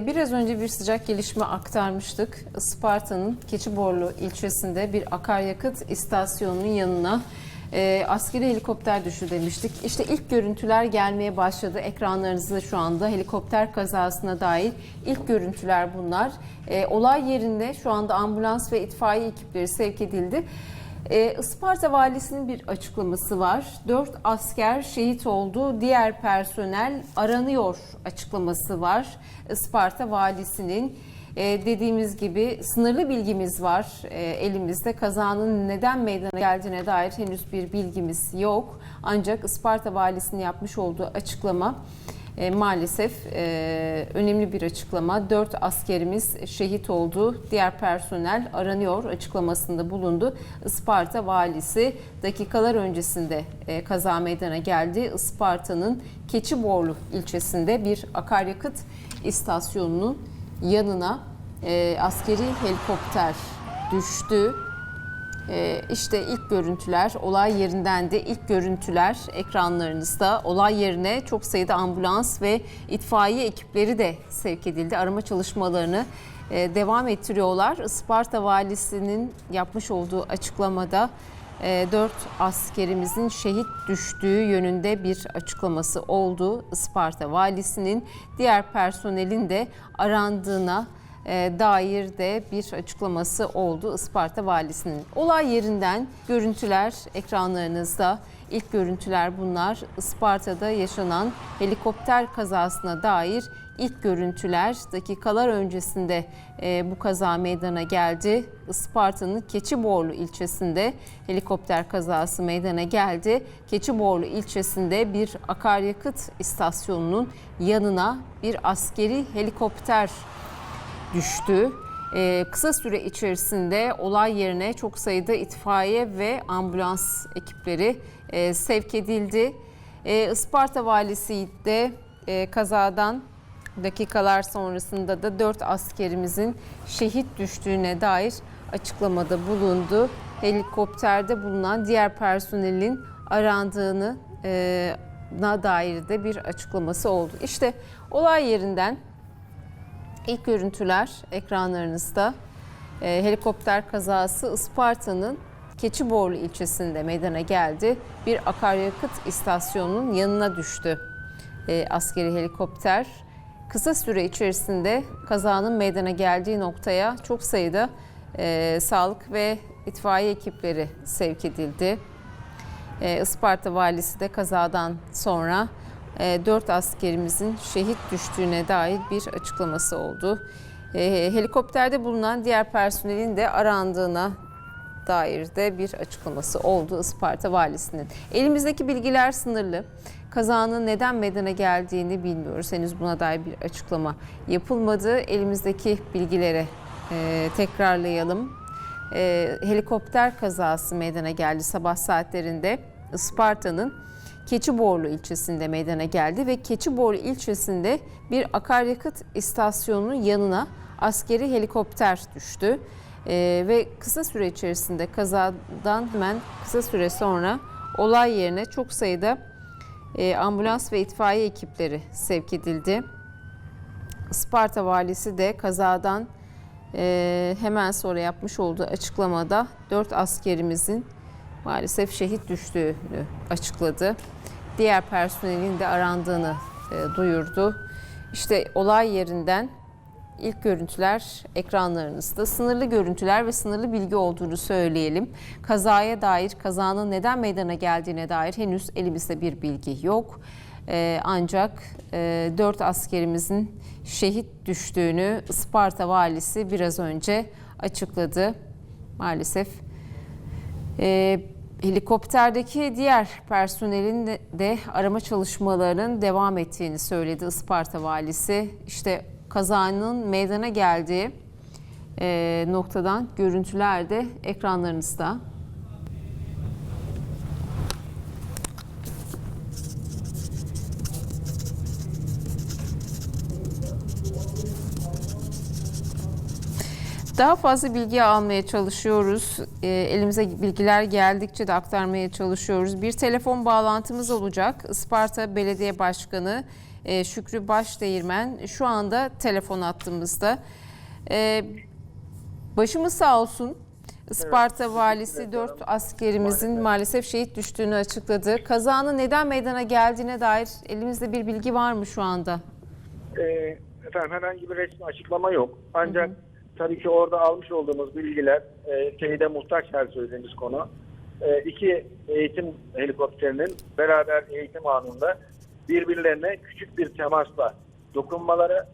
Biraz önce bir sıcak gelişme aktarmıştık. Isparta'nın Keçiborlu ilçesinde bir akaryakıt istasyonunun yanına e, askeri helikopter düştü demiştik. İşte ilk görüntüler gelmeye başladı. Ekranlarınızda şu anda helikopter kazasına dair ilk görüntüler bunlar. E, olay yerinde şu anda ambulans ve itfaiye ekipleri sevk edildi. E, Isparta valisinin bir açıklaması var. Dört asker şehit oldu, diğer personel aranıyor açıklaması var. Isparta valisinin e, dediğimiz gibi sınırlı bilgimiz var e, elimizde. Kazanın neden meydana geldiğine dair henüz bir bilgimiz yok. Ancak Isparta valisinin yapmış olduğu açıklama e, maalesef e, önemli bir açıklama. Dört askerimiz şehit oldu. Diğer personel aranıyor açıklamasında bulundu. Isparta valisi dakikalar öncesinde e, kaza meydana geldi. Isparta'nın Keçiborlu ilçesinde bir akaryakıt istasyonunun yanına e, askeri helikopter düştü. Ee, işte ilk görüntüler olay yerinden de ilk görüntüler ekranlarınızda. Olay yerine çok sayıda ambulans ve itfaiye ekipleri de sevk edildi. Arama çalışmalarını e, devam ettiriyorlar. Isparta valisinin yapmış olduğu açıklamada 4 askerimizin şehit düştüğü yönünde bir açıklaması oldu. Isparta valisinin diğer personelin de arandığına e, dair de bir açıklaması oldu Isparta valisinin. Olay yerinden görüntüler ekranlarınızda. İlk görüntüler bunlar. Isparta'da yaşanan helikopter kazasına dair ilk görüntüler dakikalar öncesinde e, bu kaza meydana geldi. Isparta'nın Keçiborlu ilçesinde helikopter kazası meydana geldi. Keçiborlu ilçesinde bir akaryakıt istasyonunun yanına bir askeri helikopter düştü. Ee, kısa süre içerisinde olay yerine çok sayıda itfaiye ve ambulans ekipleri e, sevk edildi. E, Isparta valisi de e, kazadan dakikalar sonrasında da 4 askerimizin şehit düştüğüne dair açıklamada bulundu. Helikopterde bulunan diğer personelin arandığını e, na dair de bir açıklaması oldu. İşte olay yerinden İlk görüntüler ekranlarınızda. E, helikopter kazası Isparta'nın Keçiborlu ilçesinde meydana geldi. Bir akaryakıt istasyonunun yanına düştü e, askeri helikopter. Kısa süre içerisinde kazanın meydana geldiği noktaya çok sayıda e, sağlık ve itfaiye ekipleri sevk edildi. E, Isparta valisi de kazadan sonra 4 askerimizin şehit düştüğüne dair bir açıklaması oldu. E, helikopterde bulunan diğer personelin de arandığına dair de bir açıklaması oldu Isparta valisinin. Elimizdeki bilgiler sınırlı. Kazanın neden meydana geldiğini bilmiyoruz. Henüz buna dair bir açıklama yapılmadı. Elimizdeki bilgilere e, tekrarlayalım. E, helikopter kazası meydana geldi sabah saatlerinde. Isparta'nın Keçiborlu ilçesinde meydana geldi ve Keçiborlu ilçesinde bir akaryakıt istasyonunun yanına askeri helikopter düştü. Ee, ve kısa süre içerisinde kazadan hemen kısa süre sonra olay yerine çok sayıda e, ambulans ve itfaiye ekipleri sevk edildi. Isparta valisi de kazadan e, hemen sonra yapmış olduğu açıklamada 4 askerimizin maalesef şehit düştüğünü açıkladı. Diğer personelin de arandığını e, duyurdu. İşte olay yerinden ilk görüntüler ekranlarınızda. Sınırlı görüntüler ve sınırlı bilgi olduğunu söyleyelim. Kazaya dair, kazanın neden meydana geldiğine dair henüz elimizde bir bilgi yok. Ee, ancak e, 4 askerimizin şehit düştüğünü Isparta valisi biraz önce açıkladı. Maalesef. Ee, Helikopterdeki diğer personelin de arama çalışmalarının devam ettiğini söyledi Isparta valisi. İşte kazanın meydana geldiği e, noktadan görüntüler de ekranlarınızda. Daha fazla bilgi almaya çalışıyoruz. E, elimize bilgiler geldikçe de aktarmaya çalışıyoruz. Bir telefon bağlantımız olacak. Isparta Belediye Başkanı e, Şükrü Başdeğirmen şu anda telefon attığımızda. E, başımız sağ olsun. Isparta valisi 4 askerimizin maalesef şehit düştüğünü açıkladı. Kazanın neden meydana geldiğine dair elimizde bir bilgi var mı şu anda? Ee, efendim herhangi bir resmi açıklama yok. Ancak tabii ki orada almış olduğumuz bilgiler e, teyide muhtaç her söylediğimiz konu. E, iki eğitim helikopterinin beraber eğitim anında birbirlerine küçük bir temasla dokunmaları,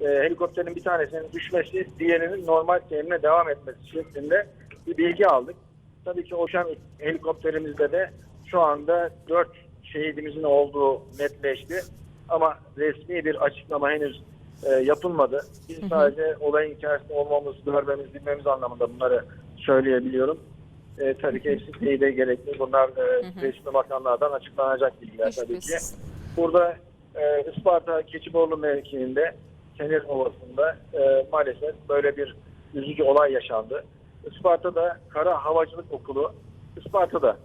e, helikopterin bir tanesinin düşmesi, diğerinin normal seyrine devam etmesi şeklinde bir bilgi aldık. Tabii ki uçan helikopterimizde de şu anda dört şehidimizin olduğu netleşti. Ama resmi bir açıklama henüz e, yapılmadı. Biz sadece olayın içerisinde olmamız, görmemiz, bilmemiz anlamında bunları söyleyebiliyorum. E, tabii ki hepsi teyide gerekli. Bunlar e, resmi makamlardan açıklanacak bilgiler tabii ki. Burada e, Isparta Keçiborlu mevkiinde Senir Ovası'nda e, maalesef böyle bir üzücü olay yaşandı. Isparta'da Kara Havacılık Okulu, Isparta'da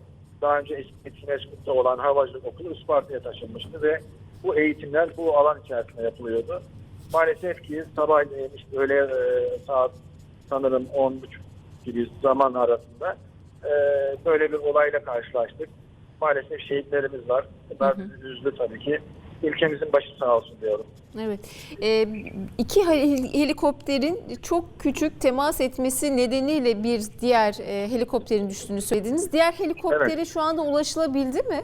daha önce eski Meskut'ta olan havacılık okulu Isparta'ya taşınmıştı ve bu eğitimler bu alan içerisinde yapılıyordu. Maalesef ki sabah e, işte öğle e, saat sanırım 10.30 gibi zaman arasında e, böyle bir olayla karşılaştık. Maalesef şehitlerimiz var. Bunlar bizi üzdü tabii ki. Ülkemizin başı sağ olsun diyorum. Evet. Ee, iki hel- helikopterin çok küçük temas etmesi nedeniyle bir diğer e, helikopterin düştüğünü söylediniz. Diğer helikoptere şu anda ulaşılabildi mi?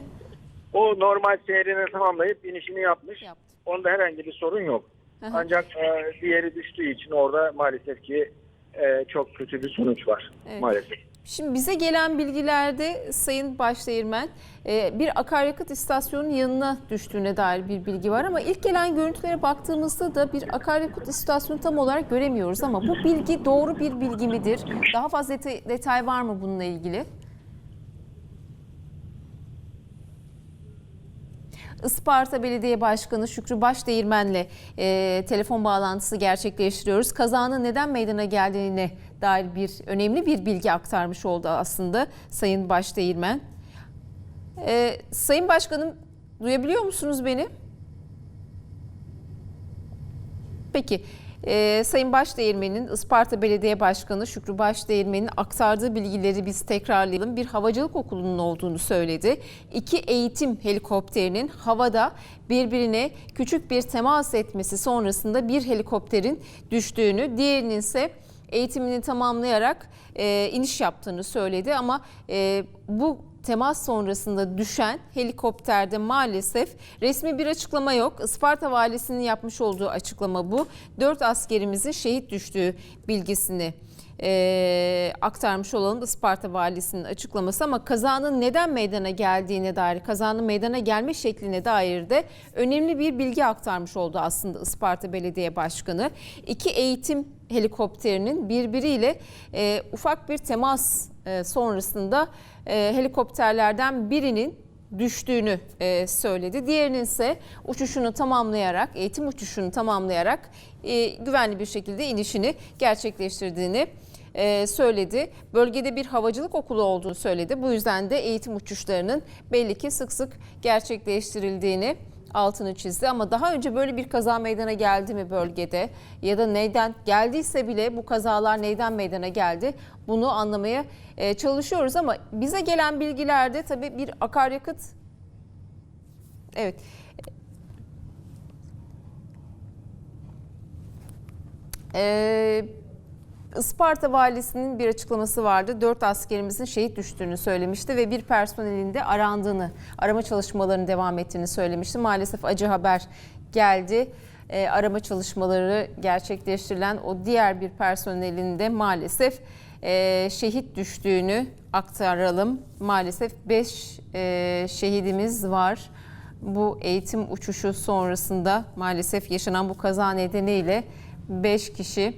O normal seyrini tamamlayıp inişini yapmış. Yaptı. Onda herhangi bir sorun yok. Aha. Ancak e, diğeri düştüğü için orada maalesef ki e, çok kötü bir sonuç var. Evet. Maalesef. Şimdi bize gelen bilgilerde Sayın Başdeğirmen e, bir akaryakıt istasyonunun yanına düştüğüne dair bir bilgi var ama ilk gelen görüntülere baktığımızda da bir akaryakıt istasyonu tam olarak göremiyoruz ama bu bilgi doğru bir bilgi midir? Daha fazla detay var mı bununla ilgili? Isparta Belediye Başkanı Şükrü Başdeğirmen'le e, telefon bağlantısı gerçekleştiriyoruz. Kazanın neden meydana geldiğine dair bir önemli bir bilgi aktarmış oldu aslında Sayın Başdeğirmen. E, Sayın Başkanım duyabiliyor musunuz beni? Peki. Ee, Sayın Başdeğirmen'in Isparta Belediye Başkanı Şükrü Başdeğirmen'in aktardığı bilgileri biz tekrarlayalım. Bir havacılık okulunun olduğunu söyledi. İki eğitim helikopterinin havada birbirine küçük bir temas etmesi sonrasında bir helikopterin düştüğünü, diğerinin ise eğitimini tamamlayarak e, iniş yaptığını söyledi ama e, bu temas sonrasında düşen helikopterde maalesef resmi bir açıklama yok. Isparta valisinin yapmış olduğu açıklama bu. Dört askerimizin şehit düştüğü bilgisini e, aktarmış olalım Isparta valisinin açıklaması ama kazanın neden meydana geldiğine dair, kazanın meydana gelme şekline dair de önemli bir bilgi aktarmış oldu aslında Isparta Belediye Başkanı. İki eğitim helikopterinin birbiriyle e, ufak bir temas e, sonrasında e, helikopterlerden birinin düştüğünü e, söyledi. Diğerinin ise uçuşunu tamamlayarak, eğitim uçuşunu tamamlayarak e, güvenli bir şekilde inişini gerçekleştirdiğini e, söyledi. Bölgede bir havacılık okulu olduğunu söyledi. Bu yüzden de eğitim uçuşlarının belli ki sık sık gerçekleştirildiğini altını çizdi ama daha önce böyle bir kaza meydana geldi mi bölgede ya da neyden geldiyse bile bu kazalar neyden meydana geldi bunu anlamaya e, çalışıyoruz ama bize gelen bilgilerde tabii bir akaryakıt evet Ee, Isparta valisinin bir açıklaması vardı. Dört askerimizin şehit düştüğünü söylemişti ve bir personelin de arandığını, arama çalışmalarının devam ettiğini söylemişti. Maalesef acı haber geldi. Ee, arama çalışmaları gerçekleştirilen o diğer bir personelin de maalesef e, şehit düştüğünü aktaralım. Maalesef 5 şehidimiz var. Bu eğitim uçuşu sonrasında maalesef yaşanan bu kaza nedeniyle 5 kişi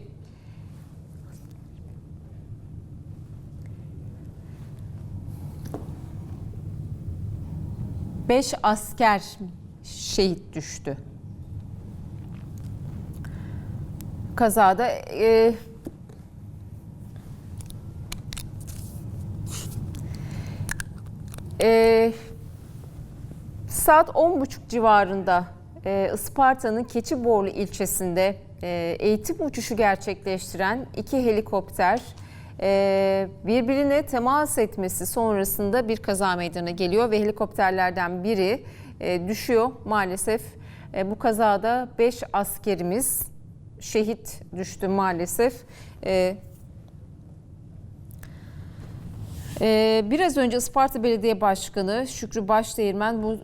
Beş asker şehit düştü. Kazada e, e, saat 10.30 civarında e, Isparta'nın Keçiborlu ilçesinde e, eğitim uçuşu gerçekleştiren iki helikopter birbirine temas etmesi sonrasında bir kaza meydana geliyor ve helikopterlerden biri e, düşüyor maalesef. E, bu kazada 5 askerimiz şehit düştü maalesef. E, Ee, biraz önce Isparta Belediye Başkanı Şükrü Başdeğirmen bu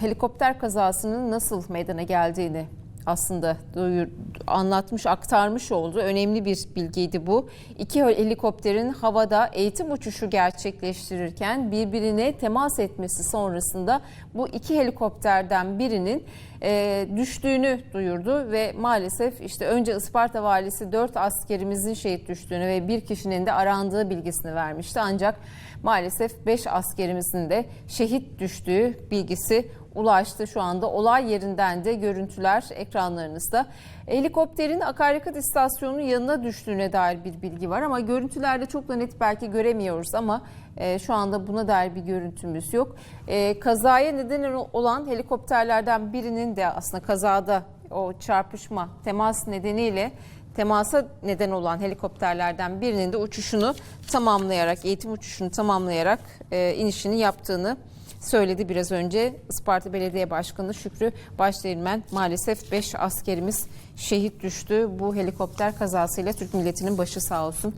helikopter kazasının nasıl meydana geldiğini aslında duyur, anlatmış, aktarmış oldu. Önemli bir bilgiydi bu. İki helikopterin havada eğitim uçuşu gerçekleştirirken birbirine temas etmesi sonrasında bu iki helikopterden birinin e, düştüğünü duyurdu ve maalesef işte önce Isparta valisi 4 askerimizin şehit düştüğünü ve bir kişinin de arandığı bilgisini vermişti. Ancak maalesef 5 askerimizin de şehit düştüğü bilgisi ulaştı şu anda. Olay yerinden de görüntüler ekranlarınızda. Helikopterin akaryakıt istasyonunun yanına düştüğüne dair bir bilgi var ama görüntülerde çok da net belki göremiyoruz ama e, şu anda buna dair bir görüntümüz yok. E, kazaya neden olan helikopterlerden birinin de aslında kazada o çarpışma temas nedeniyle temasa neden olan helikopterlerden birinin de uçuşunu tamamlayarak, eğitim uçuşunu tamamlayarak e, inişini yaptığını söyledi biraz önce Isparta Belediye Başkanı Şükrü Başdeğirmen. Maalesef 5 askerimiz şehit düştü. Bu helikopter kazasıyla Türk milletinin başı sağ olsun.